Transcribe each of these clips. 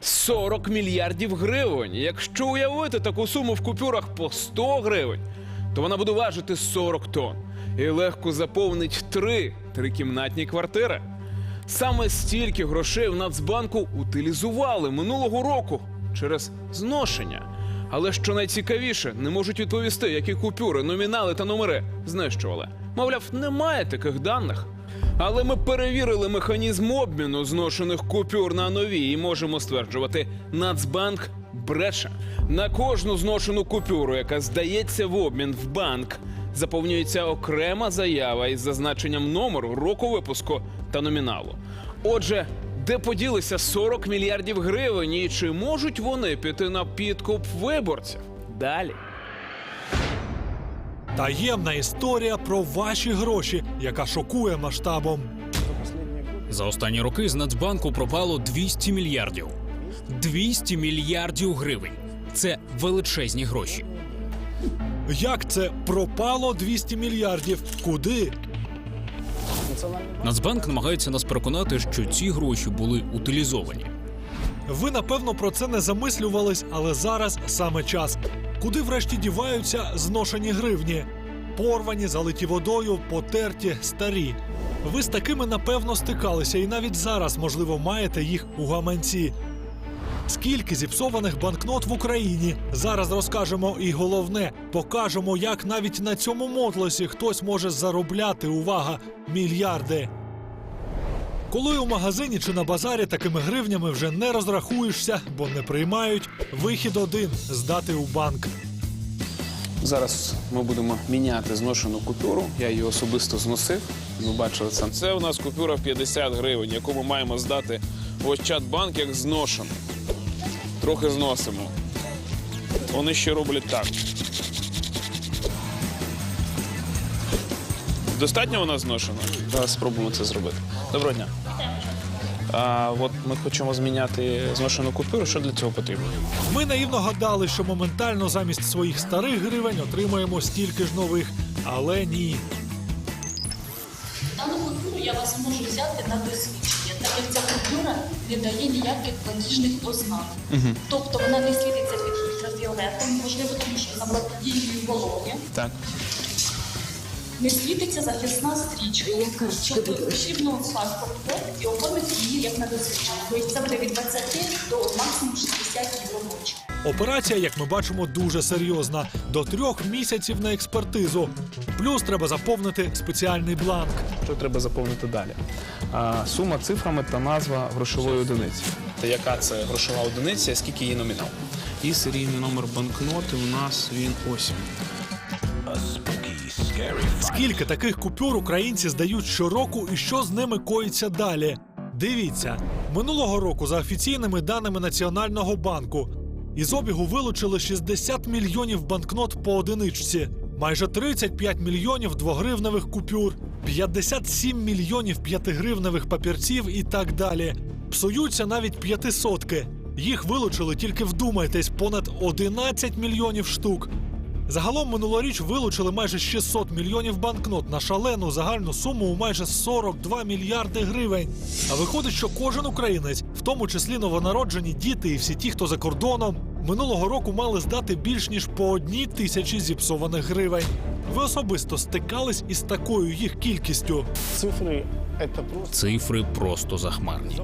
40 мільярдів гривень. Якщо уявити таку суму в купюрах по 100 гривень, то вона буде важити 40 тонн і легко заповнить три трикімнатні квартири. Саме стільки грошей в Нацбанку утилізували минулого року через зношення. Але що найцікавіше, не можуть відповісти, які купюри, номінали та номери знищували. Мовляв, немає таких даних. Але ми перевірили механізм обміну зношених купюр на нові і можемо стверджувати, Нацбанк бреше. На кожну зношену купюру, яка здається в обмін в банк, заповнюється окрема заява із зазначенням номеру, року випуску та номіналу. Отже, де поділися 40 мільярдів гривень і чи можуть вони піти на підкуп виборців? Далі. Таємна історія про ваші гроші, яка шокує масштабом. За останні роки з Нацбанку пропало 200 мільярдів. 200 мільярдів гривень. Це величезні гроші. Як це пропало 200 мільярдів? Куди? Нацбанк намагається нас переконати, що ці гроші були утилізовані. Ви напевно про це не замислювались, але зараз саме час. Куди врешті діваються зношені гривні? Порвані, залиті водою, потерті, старі. Ви з такими напевно стикалися, і навіть зараз, можливо, маєте їх у гаманці. Скільки зіпсованих банкнот в Україні? Зараз розкажемо і головне, покажемо, як навіть на цьому мотлосі хтось може заробляти увага мільярди. Коли у магазині чи на базарі такими гривнями вже не розрахуєшся, бо не приймають, вихід один здати у банк. Зараз ми будемо міняти зношену купюру. Я її особисто зносив. Ви бачили це. Це у нас купюра в 50 гривень, яку ми маємо здати в Ощадбанк як зношену. Трохи зносимо. Вони ще роблять так. Достатньо вона зношена? Зараз спробуємо це зробити. Доброго дня. А, от ми хочемо зміняти зношену купюру. Що для цього потрібно? Ми наївно гадали, що моментально замість своїх старих гривень отримаємо стільки ж нових, але ні. Дану купюру я вас можу взяти на досвідчення, так як ця купюра не дає ніяких платіжних ознак. Тобто вона не світиться під ультрафіолетом, можливо, тому що вона була під. Так. Не світиться захисна стрічка. Тобто потрібно паспорт і оформити її як на досвідчення. Тобто це буде від 20 до максимум 60 робочих. Операція, як ми бачимо, дуже серйозна. До трьох місяців на експертизу. Плюс треба заповнити спеціальний бланк. Що треба заповнити далі? А, сума цифрами та назва грошової одиниці. Та яка це грошова одиниця, скільки її номінал? І серійний номер банкноти у нас він ось. Скільки таких купюр українці здають щороку і що з ними коїться далі? Дивіться, минулого року, за офіційними даними Національного банку, із обігу вилучили 60 мільйонів банкнот по одиничці, майже 35 мільйонів двогривневих купюр, 57 мільйонів п'ятигривневих папірців і так далі. Псуються навіть п'ятисотки. Їх вилучили тільки вдумайтесь, понад 11 мільйонів штук. Загалом минулоріч вилучили майже 600 мільйонів банкнот на шалену загальну суму у майже 42 мільярди гривень. А виходить, що кожен українець, в тому числі новонароджені діти і всі ті, хто за кордоном, минулого року мали здати більш ніж по одній тисячі зіпсованих гривень. Ви особисто стикались із такою їх кількістю. Просто Цифри просто захмарні.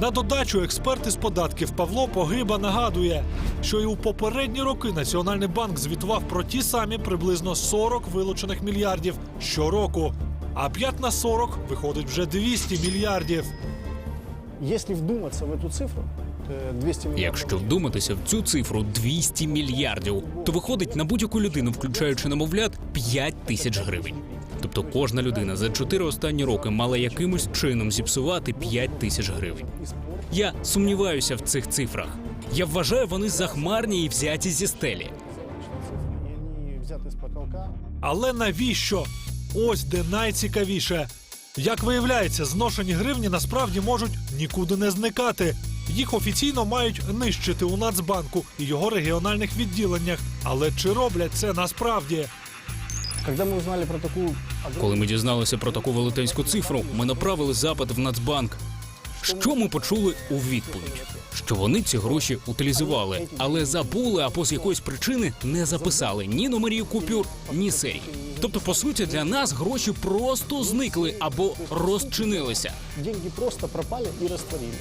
На додачу експерт із податків Павло Погиба нагадує, що і у попередні роки Національний банк звітував про ті самі приблизно 40 вилучених мільярдів щороку. А 5 на 40 виходить вже 200 мільярдів. Если вдуматься в эту цифру, э, 200 Якщо вдуматися в цю цифру 200 мільярдів, то виходить на будь-яку людину, включаючи немовлят, 5 тисяч гривень. Тобто кожна людина за 4 останні роки мала якимось чином зіпсувати 5 тисяч гривень. Я сумніваюся в цих цифрах. Я вважаю, вони захмарні і взяті зі стелі. Але навіщо? Ось де найцікавіше. Як виявляється, зношені гривні насправді можуть нікуди не зникати. Їх офіційно мають нищити у Нацбанку і його регіональних відділеннях. Але чи роблять це насправді? Когда мы узнали про такую огромную Коли ми дізналися про таку велетенську цифру, ми направили запит в Нацбанк. Що ми почули у відповідь? Що вони ці гроші утилізували, але забули або з якоїсь причини не записали ні номерів купюр, ні серії. Тобто, по суті, для нас гроші просто зникли або розчинилися. Деньги просто пропали и растворились.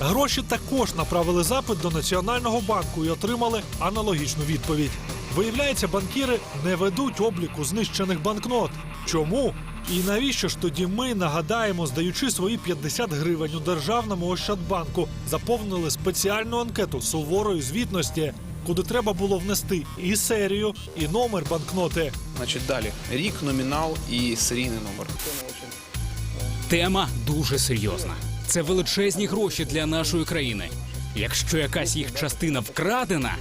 Гроші також направили запит до Національного банку і отримали аналогічну відповідь. Виявляється, банкіри не ведуть обліку знищених банкнот. Чому? І навіщо ж тоді ми нагадаємо, здаючи свої 50 гривень у державному Ощадбанку, заповнили спеціальну анкету суворої звітності, куди треба було внести і серію, і номер банкноти. Значить, далі рік, номінал і серійний номер. Тема дуже серйозна. Це величезні гроші для нашої країни. Якщо якась їх частина вкрадена,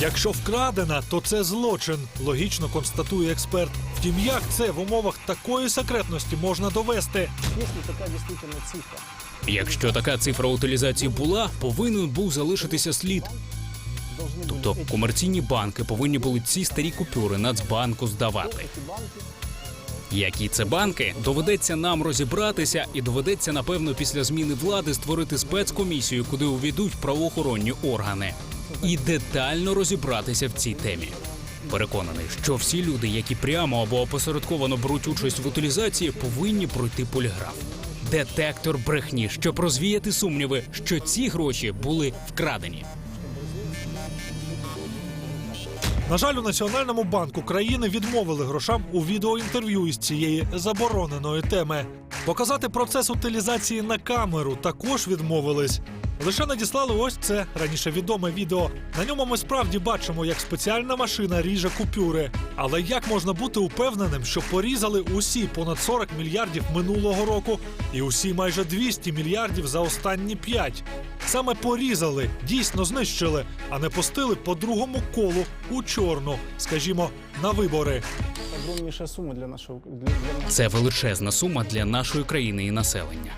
Якщо вкрадена, то це злочин, логічно констатує експерт. Втім, як це в умовах такої секретності можна довести? Если такая действительно цифра, якщо така цифра утилізації була, повинен був залишитися слід. должны Тобто были эти комерційні банки повинні були ці старі купюри Нацбанку здавати. банки Які це банки, доведеться нам розібратися, і доведеться, напевно, після зміни влади створити спецкомісію, куди увійдуть правоохоронні органи, і детально розібратися в цій темі. Переконаний, що всі люди, які прямо або опосередковано беруть участь в утилізації, повинні пройти поліграф. Детектор брехні, щоб розвіяти сумніви, що ці гроші були вкрадені. На жаль, у Національному банку країни відмовили грошам у відеоінтерв'ю із цієї забороненої теми. Показати процес утилізації на камеру також відмовились. Лише надіслали ось це раніше відоме відео. На ньому ми справді бачимо, як спеціальна машина ріже купюри. Але як можна бути упевненим, що порізали усі понад 40 мільярдів минулого року і усі майже 200 мільярдів за останні 5? Саме порізали, дійсно знищили, а не пустили по другому колу у чорну, скажімо, на вибори. огромнейшая сумма для для Це величезна сума для нашої країни і населення.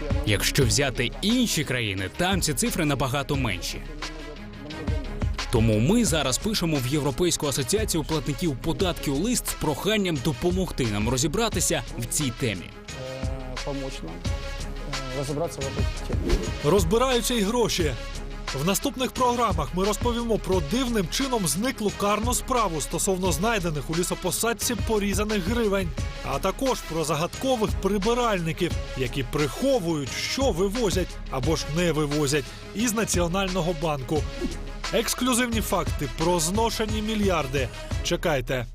провести анализ Якщо взяти інші країни, там ці цифри набагато менші. намного меньше. Тому ми зараз пишемо в Європейську асоціацію платників податків лист з проханням допомогти нам розібратися в цій темі. Э, помочь нам э, разобраться в этой теме. Розбираються й гроші. В наступних програмах ми розповімо про дивним чином зниклу карну справу стосовно знайдених у лісопосадці порізаних гривень, а також про загадкових прибиральників, які приховують, що вивозять або ж не вивозять із Національного банку. Ексклюзивні факти про зношені мільярди. Чекайте.